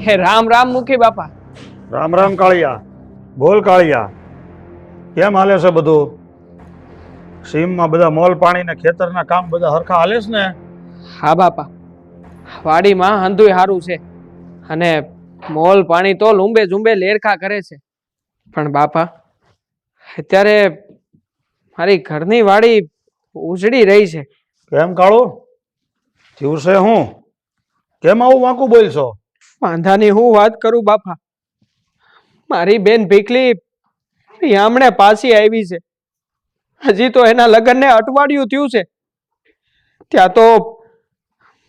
હે રામ રામ મુખી બાપા. રામ રામ કાળિયા. બોલ કાળિયા. કેમ હાલે છે બધું? સીમમાં બધા મોલ પાણી ને ખેતરના કામ બધા હરખા હાલે છે ને? હા બાપા. વાડીમાં હંધુય સારું છે. અને મોલ પાણી તો લુંબે ઝુંબે લેરખા કરે છે. પણ બાપા અત્યારે મારી ઘરની વાડી ઉજળી રહી છે. કેમ કાળો? જીવશે છે હું. કેમ આવું વાંકું બોલશો? વાંધાની હું વાત કરું બાપા. મારી બેન ભીખલી હમણે પાછી આવી છે. હજી તો એના લગ્નને અઠવાડિયું થયું છે. ત્યાં તો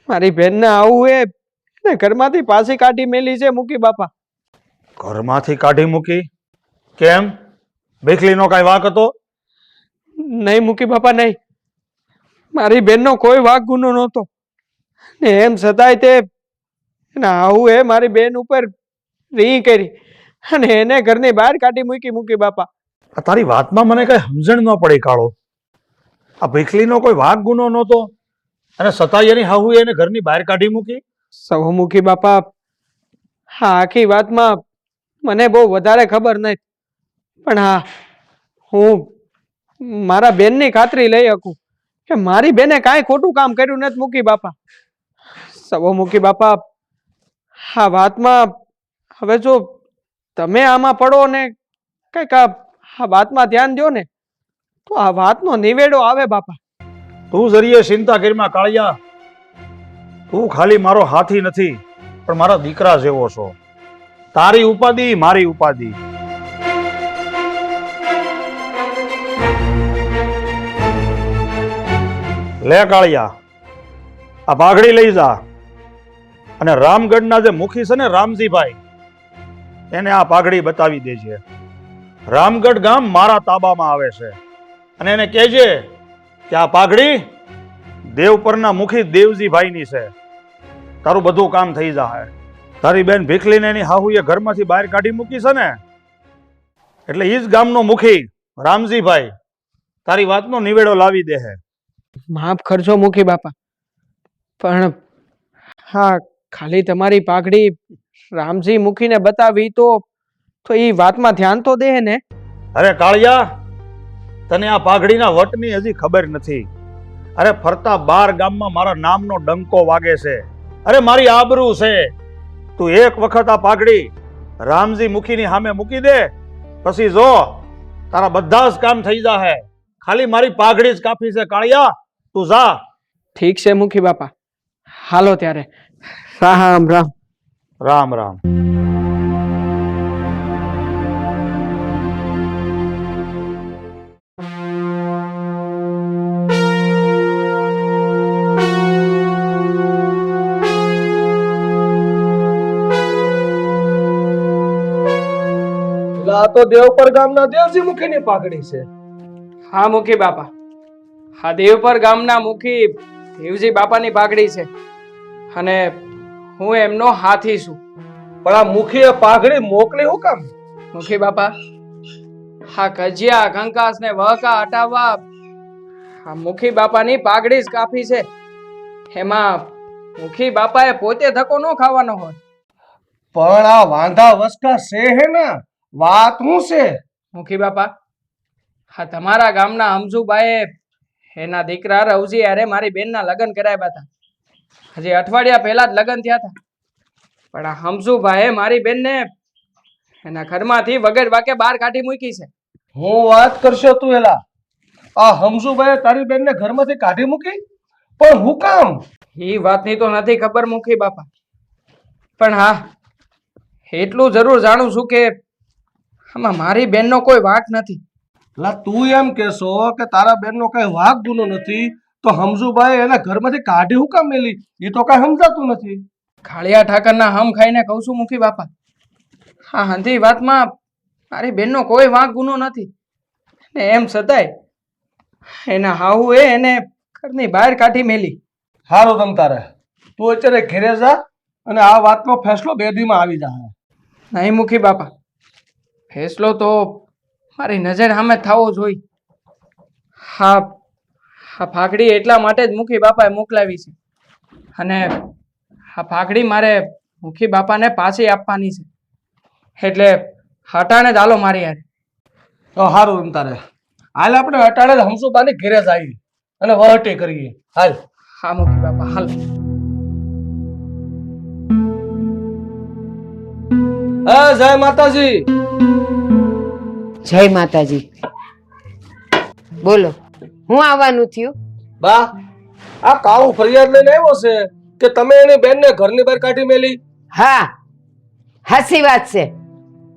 મારી બેનને આવું એ ને ઘરમાંથી પાછી કાઢી મેલી છે મૂકી બાપા. ઘરમાંથી કાઢી મૂકી? કેમ? ભીખલીનો કાંઈ વાંક હતો? નહીં મૂકી બાપા નહીં. મારી બેનનો કોઈ વાક ગુનો નહોતો. ને એમ છતાંય તે એના આવું એ મારી બેન ઉપર રી કરી અને એને ઘરની બહાર કાઢી મૂકી મૂકી બાપા. આ તારી વાતમાં મને કઈ સમજણ ન પડી કાળો. આ ભીખલીનો કોઈ વાઘ ગુનો નહોતો. અને સતાઈ એની હાહુ એને ઘરની બહાર કાઢી મૂકી? સૌમુખી બાપા. હા આખી વાતમાં મને બહુ વધારે ખબર નથી પણ હા હું મારા બેનની ખાતરી લઈ શકું કે મારી બેને કાંઈ ખોટું કામ કર્યું નથી મૂકી બાપા. સૌમુખી બાપા. આ વાતમાં હવે જો તમે આમાં પડો ને કંઈક આ વાતમાં ધ્યાન દો ને, તો આ વાતનો નિવેડો આવે બાપા. તું જરીએ ચિંતા કરીમાં કાળિયા. તું ખાલી મારો હાથી નથી, પણ મારા દીકરા જેવો છો. તારી ઉપાધિ, મારી ઉપાધિ. લે, કાળિયા, આ પાઘડી લઈ જા. અને રામગઢના જે મુખી છે ને રામજીભાઈ, એને આ પાઘડી બતાવી દેજે. રામગઢ ગામ મારા તાબામાં આવે છે. અને એને કહેજે કે આ પાઘડી દેવ પરના મુખી દેવજીભાઈની છે. તારું બધું કામ થઈ જાય. તારી બેન ભીખલીને એની હાહુએ ઘરમાંથી બહાર કાઢી મૂકી છે ને? એટલે એ જ ગામનો મુખી રામજીભાઈ તારી વાતનો નિવેડો લાવી દે હે માફ કરજો મુખી બાપા, પણ હા ખાલી તમારી પાઘડી રામજી મૂકીને બતાવી તો તો એ વાતમાં ધ્યાન તો દે ને. અરે કાળિયા તને આ પાઘડીના વટની હજી ખબર નથી. અરે ફરતા બાર ગામમાં મારા નામનો ડંકો વાગે છે. અરે મારી આબરૂ છે. તું એક વખત આ પાઘડી રામજી મુખીની સામે મૂકી દે પછી જો તારા બધા જ કામ થઈ જાહે. ખાલી મારી પાઘડી જ કાફી છે કાળિયા. તું જા. ઠીક છે મુખી બાપા. હાલો ત્યારે. રામ રામ. રામ રામ. આ તો દેવપર ગામના દેવજી મુખીની પાઘડી છે. હા મુખી બાપા. હા દેવપર ગામના મુખી દેવજી બાપાની પાઘડી છે. અને હું એમનો હાથી છું. પણ આ મુખીએ પાઘડી મોકલી હું કામ? મુખી બાપા હા કજિયા કંકાસ ને વહકા હટાવવા હા મુખી બાપાની પાઘડી જ કાફી છે. એમાં મુખી બાપાએ પોતે ધક્કો ન ખાવાનો હોય. પણ આ વાંધા વસ્તા છે હે ને? વાત હું છે? મુખી બાપા હા તમારા ગામના હમજુબાએ એના દીકરા રવજી અરે મારી બેનના લગ્ન કરાવ્યા હતા. હજી અઠવાડિયા પહેલા જ લગ્ન થયા હતા. પણ આ હમજુભાઈએ મારી બેનને એના ઘરમાંથી વગર વાકે બહાર કાઢી મૂકી છે. હું વાત કરશો તું એલા. આ હમસુભાઈ તારી બેનને ઘરમાંથી કાઢી મૂકી? પણ હું કામ? એ વાતની તો નથી ખબર મૂકી બાપા. પણ હા એટલું જરૂર જાણું છું કે આમાં મારી બેનનો કોઈ વાંક નથી. લા તું એમ કેશો કે તારા બેનનો કઈ વાક ગુનો નથી તો હમજુભાઈ એના ઘરમાંથી કાઢી હું કામ મેલી? એ તો કઈ સમજાતું નથી. ખાળિયા ઠાકરના હમ ખાઈને કહું છું મુખી બાપા. હા હંધી વાતમાં મારી બેનનો કોઈ વાંક ગુનો નથી. ને એમ છતાંય એના હાહુ એ એને ઘરની બહાર કાઢી મેલી. સારું તમ તારે. તું અત્યારે ઘેરે જા અને આ વાતનો ફેસલો બે દીમાં આવી જાય નહીં મુખી બાપા. ફેસલો તો મારી નજર સામે થવો જોઈએ. હા હા ફાકડી એટલા માટે જ મુખી બાપાએ મોકલાવી છે. અને આ ફાકડી મારે મુખી બાપાને પાછી આપવાની છે. એટલે હટાણે જ આલો મારી યાર તો સારું એમ તારે. હાલ આપણે અટાણે જ હમસુબાની ઘેરે જ આવી અને વહટી કરીએ. હાલ. હા મુખી બાપા હાલ. હા જય માતાજી. જય માતાજી. બોલો. હું આવવાનું થયું? બા આ કાઉ ફરિયાદ લઈને આવ્યો છે કે તમે એની બેનને ઘરની બહાર કાઢી મેલી? હા હાસી વાત છે.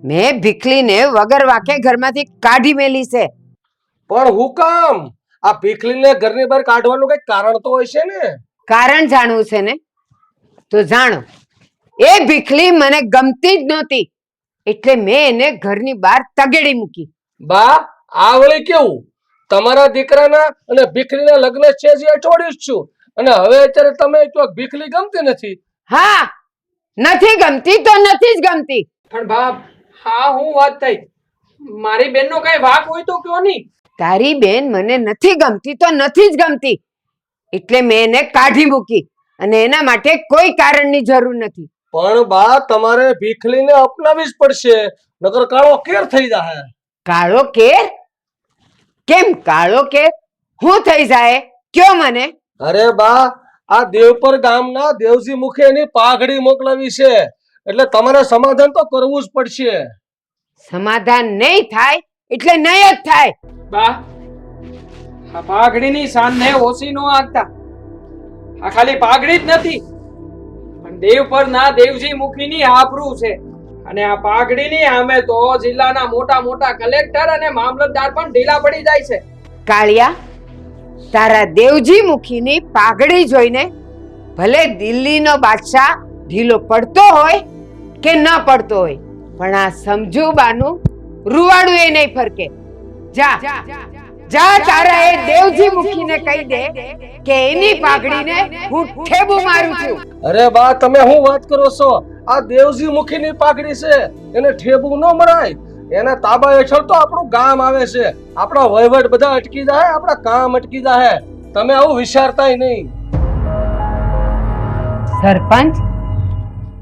મેં ભીખલીને વગર વાકે ઘરમાંથી કાઢી મેલી છે. પણ હું કામ? આ ભીખલીને ઘરની બહાર કાઢવાનું કઈ કારણ તો હોય છે ને? કારણ જાણવું છે ને? તો જાણો એ ભીખલી મને ગમતી જ નહોતી. એટલે મેં એને ઘરની બહાર તગેડી મૂકી. બા આ વળી કેવું? તમારા દીકરાના અને ભીખલીના લગ્ન છે જે અઠવાડિયું છું. અને હવે અત્યારે તમે તો ભીખલી ગમતી નથી? હા નથી ગમતી તો નથી જ ગમતી. પણ બાપ હા હું વાત થઈ. મારી બેનનો કઈ વાક હોય તો કયો નહીં? તારી બેન મને નથી ગમતી તો નથી જ ગમતી. એટલે મેં એને કાઢી મૂકી. અને એના માટે કોઈ કારણની જરૂર નથી. પણ બા તમારે ભીખલીને અપનાવી જ પડશે. નકર કાળો કેર થઈ જાય કાળો કેર? કેમ કાળો કે હું થઈ જાય? કયો મને? અરે બા આ દેવપર ગામના દેવજી મુખે એની પાઘડી મોકલાવી છે. એટલે તમારે સમાધાન તો કરવું જ પડશે. સમાધાન નહીં થાય એટલે નહીં જ થાય. બા આ પાઘડીની સાંધે ઓછી નો આગતા. આ ખાલી પાઘડી જ નથી. પણ દેવ પર ના દેવજી મુખીની આબરૂ છે. અને આ પાઘડીની સામે તો જિલ્લાના મોટા મોટા કલેક્ટર અને મામલતદાર પણ ઢીલા પડી જાય છે. કાળિયા તારા દેવજી મુખીની પાઘડી જોઈને ભલે દિલ્હીનો બાદશાહ ઢીલો પડતો હોય કે ન પડતો હોય પણ આ સમજુબાનું રૂવાડું એ નહીં ફરકે. જા જા. તારા એ દેવજી મુખીને કહી દે કે એની પાઘડીને હું ઠેબુ મારું છું. અરે બા તમે શું વાત કરો છો? આ દેવજી મુખીની પાઘડી છે એને ઠેબુ ન મરાય. એના તાબા હેઠળ તો આપણું ગામ આવે છે. આપણા વહીવટ બધા અટકી જાય આપણા કામ અટકી જાય. તમે આવું વિચારતાય નહીં. સરપંચ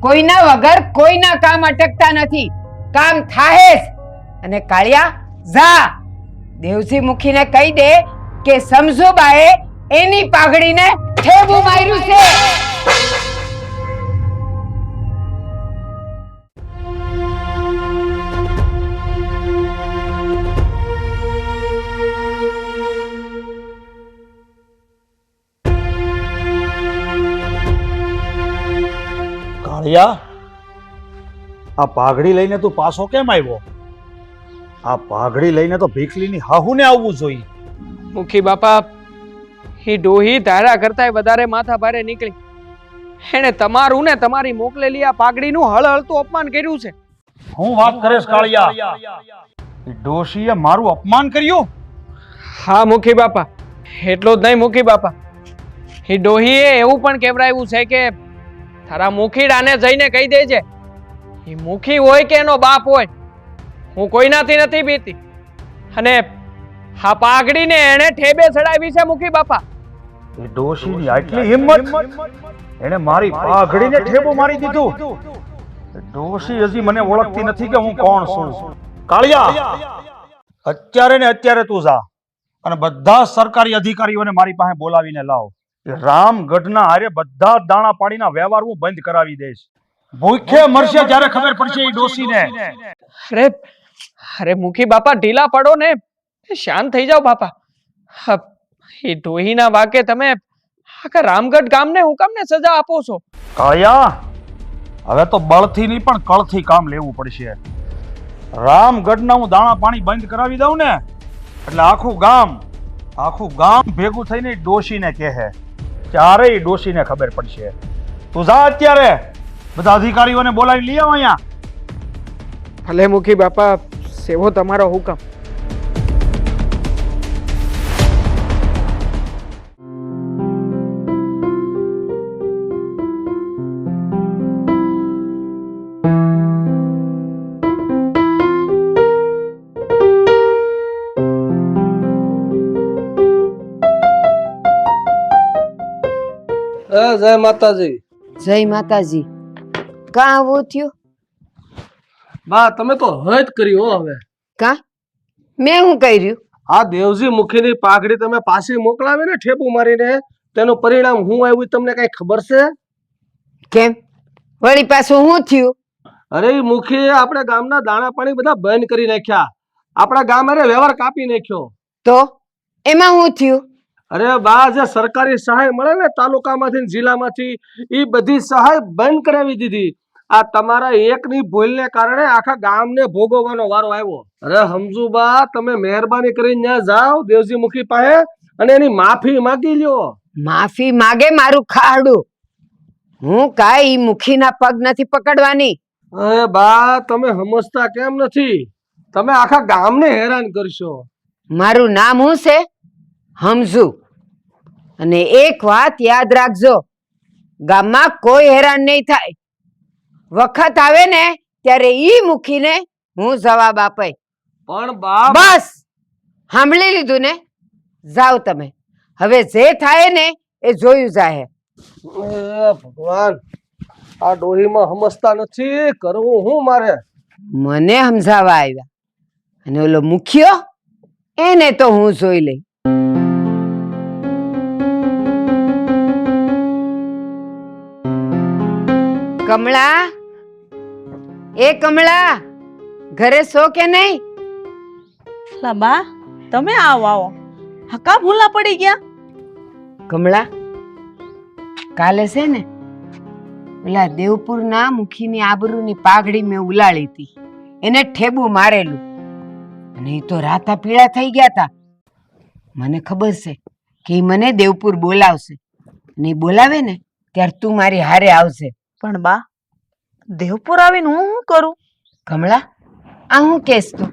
કોઈના વગર કોઈના કામ અટકતા નથી. કામ થાય જ. અને કાળિયા જા. દેવજી મુખીને કહી દે કે સમજુબાએ એની પાઘડીને ઠેબુ માર્યું છે. કાળિયા, આ પાઘડી લઈને તું પાછો કેમ આવ્યો? આ પાઘડી લઈને તો ભીખલીની હાહુને આવવું જોઈએ. મુખી બાપા હી ડોહી ધારા કરતાંય વધારે માથા ભારે નીકળી. એણે તમારું ને તમારી મોકલેલી આ પાઘડીનું હળહળતું અપમાન કર્યું છે. હું વાત કરેશ કાળિયા. ડોશીએ મારું અપમાન કર્યું? હા મુખી બાપા. એટલો જ નહીં મુખી બાપા. એ ડોહીએ એવું પણ કેવરાયું છે કે તારા મુખીડાને જઈને કહી દેજે. એ મુખી હોય કે એનો બાપ હોય હું કોઈનાથી નથી બીતી. અને હા પાઘડીને એણે ઠેબે ચડાવી છે મુખી બાપા. એ ડોશીની આટલી હિંમત એણે મારી પાઘડીને ઠેબો મારી દીધું. ડોશી હજી મને ઓળખતી નથી કે હું કોણ છું. કાળિયા! અત્યારે ને અત્યારે તું જા અને બધા સરકારી અધિકારીઓને મારી પાસે બોલાવીને લાવ. રામગઢના આરે બધા દાણા પાણીના વ્યવહાર હું બંધ કરાવી દઈશ. ભૂખે મરશે જ્યારે ખબર પડશે એ ડોશીને. અરે અરે મુખી બાપા, ઢીલા પડો ને. શાંત થઈ જાઓ બાપા. એ ડોહીના વાકે તમે આખા રામગઢ ગામને હું કામને સજા આપો છો. કાળિયા હવે તો બળથી નહીં, પણ કળથી કામ લેવું પડશે. રામગઢના હું દાણા પાણી બંધ કરાવી દઉં ને, એટલે આખું ગામ આખું ગામ ભેગું થઈને ડોશીને કહે ચારેય ડોશીને ખબર પડશે. તું જા અત્યારે. બધા અધિકારીઓને બોલાવી લઈ આવ અહીંયા. ભલે મુખી બાપા સેવો તમારો હુકમ. એ જય માતાજી. જય માતાજી. કા આવું થયું? બા તમે તો હદ કરી હો હવે. કાં? મેં હું કર્યું? આ દેવજી મુખીની પાઘડી તમે પાછી મોકલાવી ને ઠેબુ મારીને તેનું પરિણામ હું આવ્યું તમને કઈ ખબર છે? કેમ? વળી પાછું શું થયું? અરે મુખી આપણે ગામના દાણા પાણી બધા બંધ કરી નાખ્યા. આપણા ગામ અરે વ્યવહાર કાપી નાખ્યો. તો? એમાં શું થયું? અરે બા જે સરકારી સહાય મળે ને તાલુકામાંથી જિલ્લામાંથી એ બધી સહાય બંધ કરાવી દીધી. આ તમારા એકની ભૂલને કારણે આખા ગામને ભોગવવાનો વારો આવ્યો. અરે સમજુ બા તમે મહેરબાની કરીને ત્યાં જાઓ દેવજી મુખી પાસે અને એની માફી માંગી લ્યો. માફી માગે મારું ખાડું. હું કાંઈ મુખીના પગ નથી પકડવાની. અરે બા તમે સમજતા કેમ નથી? તમે આખા ગામને હેરાન કરશો. મારું નામ શું છે? હમઝુ અને એક વાત યાદ રાખજો. ગામમાં કોઈ હેરાન નહીં થાય. વખત આવે ને ત્યારે ઈ મૂકીને હું જવાબ આપે. પણ બા બસ! સાંભળી લીધું ને? જાઓ તમે. હવે જે થાય ને એ જોયું જાહે. એ ભગવાન આ ડોહીમાં સમજતા નથી કરવું હું મારે? મને સમજાવવા આવ્યા. અને ઓલો મુખ્યો એને તો હું જોઈ લઈ. કમળા એ કમળા ઘરે સો કે નહીં? લાબા તમે આવો આવો. હકા ભૂલા પડી ગયા? કમળા કાલે છે ને ઓલા દેવપુરના મુખીની આબરૂની પાઘડી મેં ઉલાળી હતી. એને ઠેબુ મારેલું. અને એ તો રાતા પીળા થઈ ગયા હતા મને ખબર છે કે એ મને દેવપુર બોલાવશે. અને એ બોલાવે ને ત્યારે તું મારી હારે આવશે. પણ બા દેવપુર આવીને હું શું કરું? કમળા આ હું કેસ તું?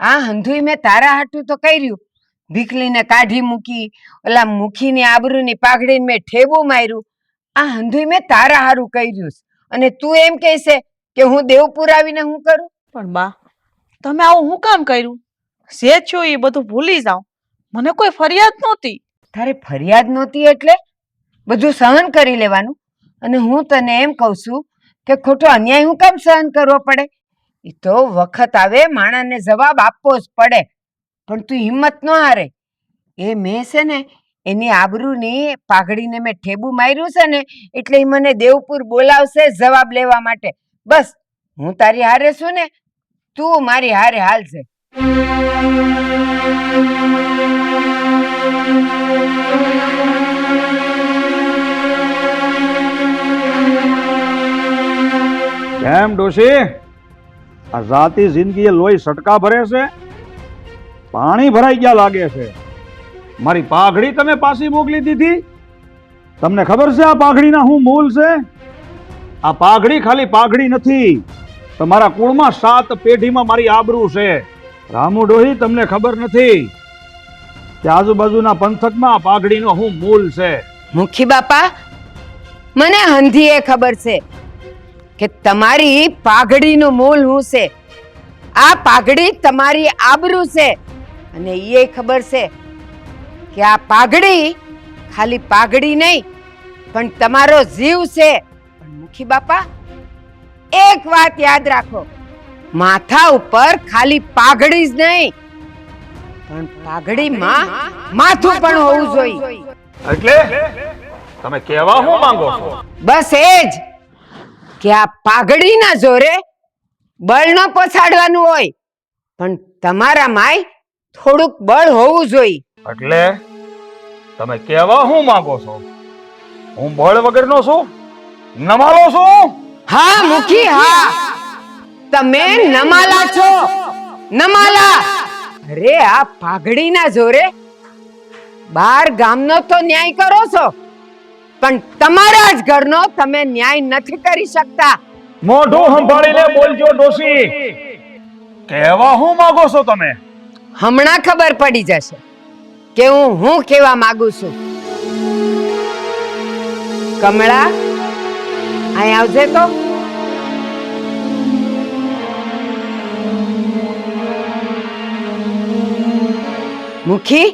આ હંધુય મેં તારા હાટું તો કર્યું. ભીખલીને કાઢી મૂકી ઓલા મુખીની આબરૂની પાઘડીને મેં ઠેબુ માર્યું. આ હંધુઈ મેં તારા હારું કર્યું અને તું એમ કહેશે કે હું દેવપુર આવીને હું કરું? પણ બા તમે આવું હું કામ કર્યું? જે છો એ બધું ભૂલી જાઓ. મને કોઈ ફરિયાદ નહોતી. તારે ફરિયાદ નહોતી એટલે? બધું સહન કરી લેવાનું. અને હું તને એમ કહું છું કે ખોટો અન્યાય હું કેમ સહન કરવો પડે? એ તો વખત આવે, માણસને જવાબ આપવો જ પડે. પણ તું હિંમત ન હારે. એ મેં છે ને, એની આબરૂની પાઘડીને મેં ઠેબુ માર્યું છે ને, એટલે એ મને દેવપુર બોલાવશે જવાબ લેવા માટે. બસ, હું તારી હારે છું ને, તું મારી હારે હાલશે કેમ ડોશી? આ જાતિ જિંદગીએ લોહી સટકા ભરે છે? પાણી ભરાઈ ગયા લાગે છે. મારી પાઘડી તમે પાછી મોકલી દીધી? તમને ખબર છે આ પાઘડીના શું મૂલ છે? આ પાઘડી ખાલી પાઘડી નથી. તમારા કુળમાં સાત પેઢીમાં મારી આબરૂ છે. રામુ ડોહી, તમને ખબર નથી કે આજુબાજુના પંથકમાં આ પાઘડીનો શું મૂલ છે. મુખી બાપા, મને હંધીએ ખબર છે. કે તમારી પાઘડીનું મૂળ હું છે? આ પાઘડી તમારી આબરૂ છે. અને એ ખબર છે કે આ પાઘડી ખાલી પાઘડી નહીં પણ તમારો જીવ છે. પણ મુખી બાપા એક વાત યાદ રાખો. માથા ઉપર ખાલી પાઘડી જ નહીં પણ પાઘડીમાં માથું પણ હોવું જોઈએ. એટલે તમે કહેવા હું માંગો છો? બસ એ જ. કે આ પાઘડીના જોરે બળ ન પછાડવાનું હોય પણ તમારા માય થોડુંક બળ હોવું જોઈએ. એટલે તમે કેવા હું માંગો છો? હું બળ વગરનો છું? નમાલો છું? હા મુખી હા. તમે નમાલા છો. નમાલા. અરે આ પાઘડીના જોરે બાર ગામનો તો ન્યાય કરો છો. પણ તમારા જ ઘરનો તમે ન્યાય નથી કરી શકતા. મોઢું સંભાળીને બોલજો ડોશી. કહેવા હું માંગો છો તમે? હમણાં ખબર પડી જશે કે હું હું કહેવા માંગુ છું. કમળા અહીં આવજે તો. મુખી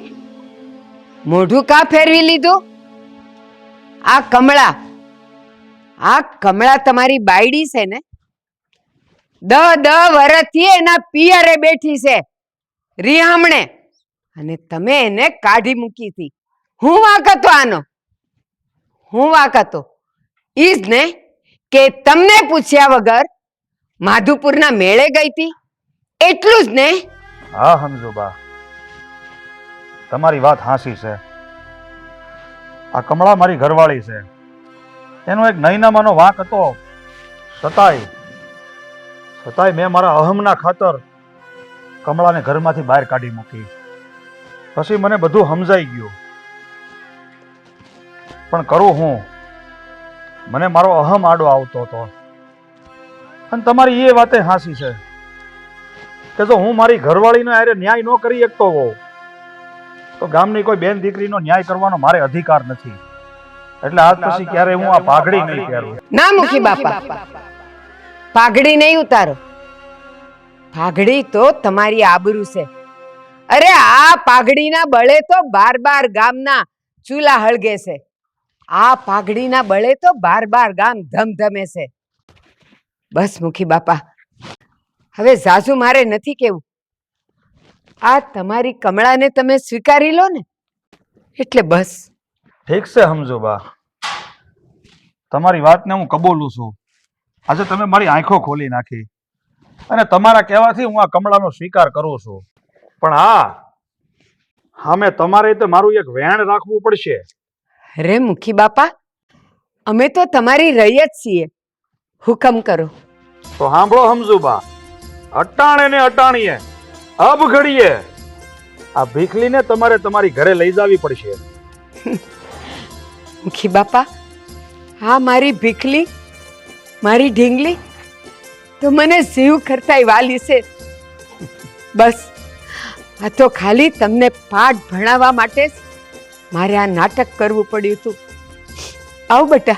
મોઢું કા ફેરવી લીધું? આ કમળા આ કમળા તમારી બાયડી છે ને? દ દ વરસથી એના પિયરે બેઠી છે, રિહામણે. અને તમે એને કાઢી મૂકી હતી. હું વાંક હતો આનો? હું વાંક હતો? ઈ જ ને કે તમને પૂછ્યા વગર માધુપુરના મેળે ગઈ હતી? એટલું જ ને? હા હમજુબા તમારી વાત હાસી છે. આ કમળા મારી ઘરવાળી છે. એનો એક નૈનામાનો વાંક હતો છતાંય છતાંય મેં મારા અહમના ખાતર કમળાને ઘરમાંથી બહાર કાઢી મૂકી. પછી મને બધું સમજાઈ ગયું. પણ કરું હું? મને મારો અહમ આડો આવતો હતો. અને તમારી એ વાતે હાંસી છે કે જો હું મારી ઘરવાળીનો હારે ન્યાય ન કરી શકતો હોઉં તો ગામની કોઈ બેન દીકરીનો ન્યાય કરવાનો મારે અધિકાર નથી. એટલે આજ પછી ક્યારે હું આ પાઘડી નહીં પહેરું. ના મુખી બાપા. પાઘડી નહીં ઉતારો. પાઘડી તો તમારી આબરૂ છે. અરે આ પાઘડીના બળે તો બાર બાર ગામના ચૂલા હળગે છે. આ પાઘડીના બળે તો બાર બાર ગામ ધમધમે છે. બસ મુખી બાપા. હવે ઝાઝુ મારે નથી કેવું. આ તમારી કમળાને તમે સ્વીકારી લો ને. એટલે બસ. ઠીક છે સમજુબા તમારી વાતને હું કબૂલું છું. આજે તમે મારી આંખો ખોલી નાખી. અને તમારા કહેવાથી હું આ કમળાનો સ્વીકાર કરું છું. પણ હા સામે તમારે તો મારું એક વેણ રાખવું પડશે. અરે મુખી બાપા અમે તો તમારી રહી જ છીએ. હુકમ કરો. તો સાંભળો સમજુબા અટાણે ને અટાણીએ. અબ ઘડીએ. આ ભીખલીને તમારે તમારી ઘરે લઈ જવી પડશે. મુખી બાપા, હા મારી ભીખલી, મારી ઢીંગલી, તો મને જીવ કરતાય વાલી છે. બસ, આ તો ખાલી તમને પાઠ ભણાવવા માટે જ મારે આ નાટક કરવું પડ્યું હતું. આવ બેટા.